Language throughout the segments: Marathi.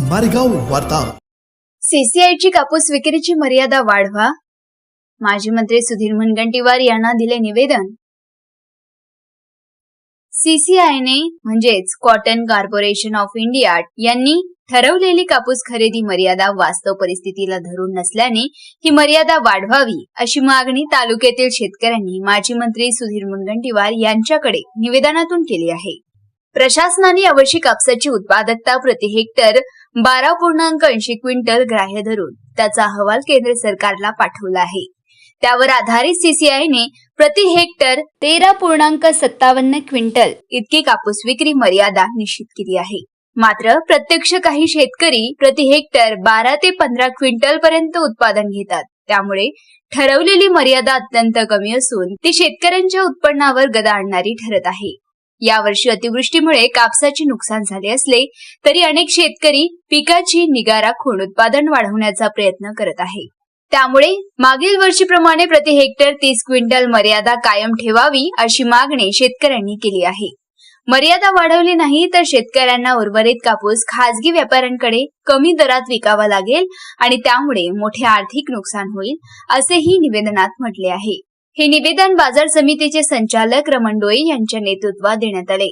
मारेगाव वार्ता. सीसीआयची कापूस विक्रीची मर्यादा वाढवा. माजी मंत्री सुधीर मुनगंटीवार यांना दिले निवेदन. सीसीआयने म्हणजेच कॉटन कॉर्पोरेशन ऑफ इंडिया यांनी ठरवलेली कापूस खरेदी मर्यादा वास्तव परिस्थितीला धरून नसल्याने ही मर्यादा वाढवावी अशी मागणी तालुक्यातील शेतकऱ्यांनी माजी मंत्री सुधीर मुनगंटीवार यांच्याकडे निवेदनातून केली आहे. प्रशासनाने यावर्षी कापसाची उत्पादकता प्रति हेक्टर बारा पूर्णांक ऐंशी क्विंटल ग्राह्य धरून त्याचा अहवाल केंद्र सरकारला पाठवला आहे. त्यावर आधारित सीसीआयने प्रति हेक्टर तेरा पूर्णांक सत्तावन्न क्विंटल इतकी कापूस विक्री मर्यादा निश्चित केली आहे. मात्र प्रत्यक्ष काही शेतकरी प्रति हेक्टर बारा ते पंधरा क्विंटल पर्यंत उत्पादन घेतात. त्यामुळे ठरवलेली मर्यादा अत्यंत कमी असून ती शेतकऱ्यांच्या उत्पन्नावर गदा आणणारी ठरत आहे. यावर्षी अतिवृष्टीमुळे कापसाचे नुकसान झाले असले तरी अनेक शेतकरी पिकाची निगा राखून उत्पादन वाढवण्याचा प्रयत्न करत आहे. त्यामुळे मागील वर्षीप्रमाणे प्रति हेक्टर तीस क्विंटल मर्यादा कायम ठेवावी अशी मागणी शेतकऱ्यांनी केली आहे. मर्यादा वाढवली नाही तर शेतकऱ्यांना उर्वरित कापूस खासगी व्यापाऱ्यांकडे कमी दरात विकावा लागेल आणि त्यामुळे मोठे आर्थिक नुकसान होईल असेही निवेदनात म्हटले आहे. हे निवेदन बाजार समितीचे संचालक रमण डोळे यांच्या नेतृत्वात देण्यात आले.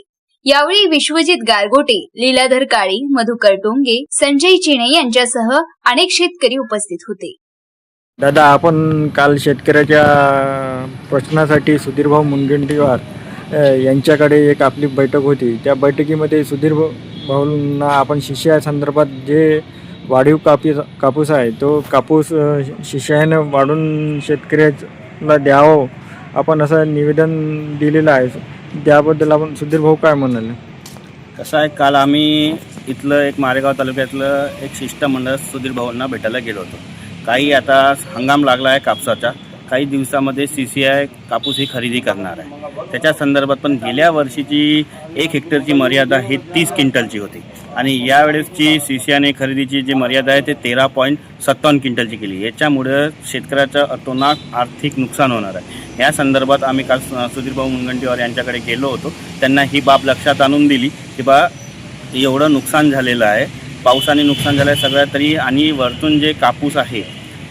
यावेळी विश्वजित गारगोटे लीलाधर काळी मधुकर टोंगे संजय चिणे यांच्यासह अनेक शेतकरी उपस्थित होते. दादा आपण काल शेतकऱ्याच्या प्रश्नासाठी सुधीरभाऊ मुनगंटीवार यांच्याकडे एक आपली बैठक होती. त्या बैठकीमध्ये सुधीर भाऊंना आपण शिष्या संदर्भात जे वाढीव कापूस कापूस आहे तो कापूस शिष्यानं वाढून ला द्यावं. आपण असं निवेदन दिलेलं आहे. त्याबद्दल आपण सुधीर भाऊ काय म्हणाले? कसं आहे काल आम्ही इथलं एक मारेगाव तालुक्यातलं एक शिष्टमंडळ सुधीर भाऊंना भेटायला गेलो होतो. काही आता हंगाम लागला आहे कापसाचा. काही दिवसामध्ये सी सी आय कापूस ही खरेदी करणार आहे. त्याच्या संदर्भात पण गेल्या वर्षीची एक हेक्टरची मर्यादा ही तीस क्विंटलची होती. आणि यावेळेसची सी सी आयने खरेदीची जी मर्यादा आहे ते तेरा पॉईंट सत्तावन्न क्विंटलची केली. याच्यामुळं शेतकऱ्याचं अतोनात आर्थिक नुकसान होणार आहे. या संदर्भात आम्ही काल सुधीरभाऊ मुनगंटीवार यांच्याकडे गेलो होतो. त्यांना ही बाब लक्षात आणून दिली की बा एवढं नुकसान झालेलं आहे. पावसाने नुकसान झालं आहे सगळ्या तरी आणि वरतून जे कापूस आहे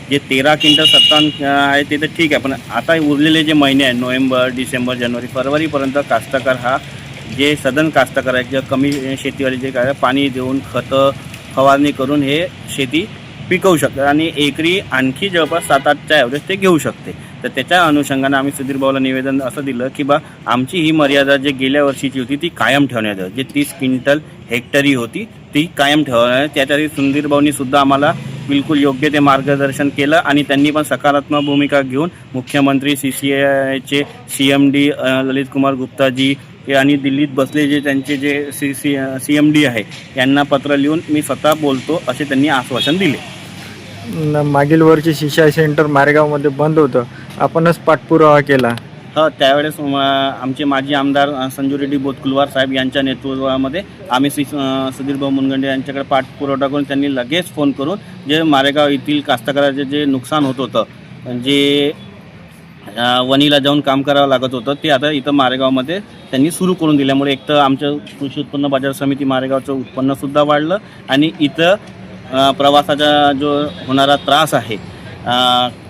जे तेरा क्विंटल सत्तावन्न आहे ते तर ठीक आहे पण आता उरलेले जे महिने आहेत नोव्हेंबर डिसेंबर जानेवारी फरवरीपर्यंत कास्तकार हा जे सदन कास्तकार आहेत जे कमी शेतीवाले जे काय पाणी देऊन खतं फवारणी करून हे शेती पिकवू शकतात. आणि एकरी आणखी जवळपास सात आठच्या ॲव्हरेज ते घेऊ शकते. तर त्याच्या अनुषंगानं आम्ही सुधीर भाऊला निवेदन असं दिलं की बा आमची ही मर्यादा जे गेल्या वर्षीची होती ती कायम ठेवण्यात जे तीस क्विंटल हेक्टरी होती ती कायम ठेवण्यात त्याच्यासाठी सुधीर भाऊनी सुद्धा आम्हाला बिलकुल योग्य ते मार्गदर्शन केलं आणि त्यांनी पण सकारात्मक भूमिका घेऊन मुख्यमंत्री सी सी आयचे C M D Lalit Kumar Guptaji आणि दिल्लीत बसले जे त्यांचे जे C C C M D आहे यांना पत्र लिहून मी स्वतः बोलतो असे त्यांनी आश्वासन दिले. न- मागील वर्षी शिष्या सेंटर मारेगावमध्ये बंद होतं. आपणच पाठपुरावा केला. हो त्यावेळेस आमचे माजी आमदार संजू रेड्डी बोतकुलवार साहेब यांच्या नेतृत्वामध्ये आम्ही श्री सुधीरभाऊ मुनगंडे यांच्याकडे पाठपुरवठा करून त्यांनी लगेच फोन करून जे मारेगाव येथील कास्तकाराचे जे नुकसान होत होतं जे वणीला जाऊन काम करावं लागत होतं ते आता इथं मारेगावमध्ये त्यांनी सुरू करून दिल्यामुळे एक तर आमचं कृषी उत्पन्न बाजार समिती मारेगावचं उत्पन्नसुद्धा वाढलं आणि इथं प्रवासाचा जो होणारा त्रास आहे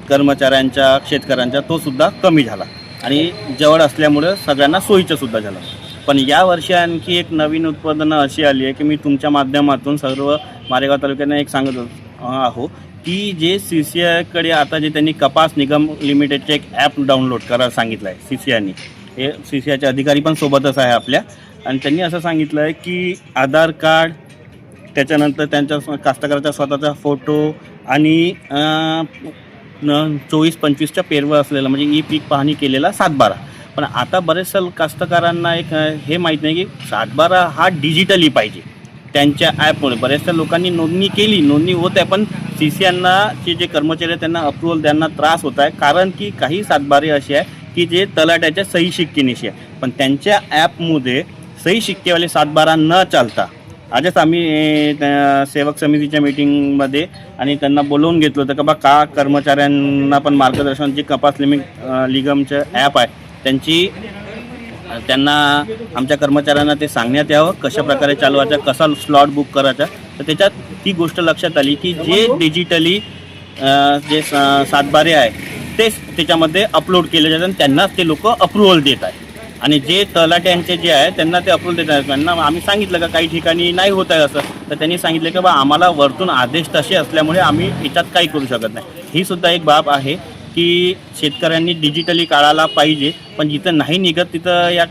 कर्मचाऱ्यांच्या शेतकऱ्यांचा तो सुद्धा कमी झाला. आणि जवळ असल्यामुळं सगळ्यांना सोयीचं सुद्धा झालं. पण या वर्षी आणखी एक नवीन उत्पादनं अशी आली आहे की मी तुमच्या माध्यमातून सर्व मारेगाव तालुक्यांना एक सांगत आहो की जे सी सी आयकडे आता जे त्यांनी कपास निगम लिमिटेडचे एक ॲप डाउनलोड करायला सांगितलं आहे सी सी आयनी हे सी सी आयचे अधिकारी पण सोबतच आहे आपल्या. आणि त्यांनी असं सांगितलं आहे की आधार कार्ड त्याच्यानंतर त्यांच्या कास्तकाराचा स्वतःचा फोटो आणि न चोवीस पंचवीसच्या पेरवर असलेला म्हणजे ई पीक पाहणी केलेला सातबारा. पण आता बरेचशा कास्तकारांना एक हे माहीत नाही की सातबारा हा डिजिटली पाहिजे. त्यांच्या ॲपमुळे बऱ्याचशा लोकांनी नोंदणी केली नोंदणी होत आहे पण सी सी यांनाचे जे कर्मचारी आहेत त्यांना अप्रुव्हल त्यांना त्रास होत आहे कारण की काही सातबारे असे आहे की जे तलाट्याच्या सही शिक्केनिशी आहे पण त्यांच्या ॲपमध्ये सही शिक्केवाले सातबारा न चालता आजच आम्ही त्या सेवक समितीच्या मीटिंगमध्ये आणि त्यांना बोलवून घेतलं होतं का बा का कर्मचाऱ्यांना पण मार्गदर्शन जे कपास लिमिंग लिगमचं ॲप आहे त्यांची त्यांना आमच्या कर्मचाऱ्यांना ते सांगण्यात यावं कशा प्रकारे चालवायचं कसा स्लॉट बुक करायचा. तर त्याच्यात ती गोष्ट लक्षात आली की जे डिजिटली जे सातबारे आहे तेच त्याच्यामध्ये अपलोड केले जातात आणि त्यांनाच ते लोक अप्रुव्हल देत आहे आणि जे तलाट्यांचे जे आहे त्यांना ते अप्रुव्हल देत आहेत. त्यांना आम्ही सांगितलं का काही ठिकाणी नाही होत आहे असं. तर त्यांनी सांगितलं की बा आम्हाला वरतून आदेश तसे असल्यामुळे आम्ही याच्यात काही करू शकत नाही. ही सुद्धा एक बाब आहे की शेतकऱ्यांनी डिजिटली काढायला पाहिजे. पण जिथं नाही निघत तिथं या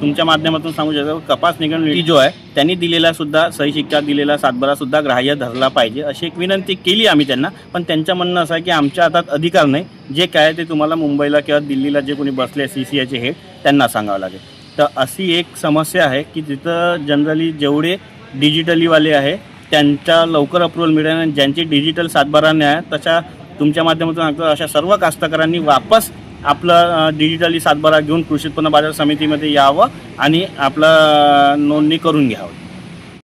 तुमच्या माध्यमातून सांगू शकतो कपास निघण जो आहे त्यांनी दिलेला सुद्धा सही शिक्षा दिलेला सातबारा सुद्धा ग्राह्य धरला पाहिजे. अशी एक विनंती केली आम्ही त्यांना. पण त्यांचं म्हणणं असं आहे की आमच्या हातात अधिकार नाही. जे काय ते तुम्हाला मुंबईला किंवा दिल्लीला जे कोणी बसले सी सी आयचे हेड त्यांना सांगावं लागेल. तर अशी एक समस्या आहे की तिथं जनरली जेवढे डिजिटलीवाले आहे त्यांच्या लवकर अप्रुव्हल मिळेल आणि ज्यांची डिजिटल सातबाराने नाही आहे तशा तुमच्या माध्यमातून सांगतो अशा सर्व कास्तकारांनी वापस आपलं डिजिटली सातबारा घेऊन कृषी उत्पन्न बाजार समितीमध्ये यावं आणि आपलं नोंदणी करून घ्यावं.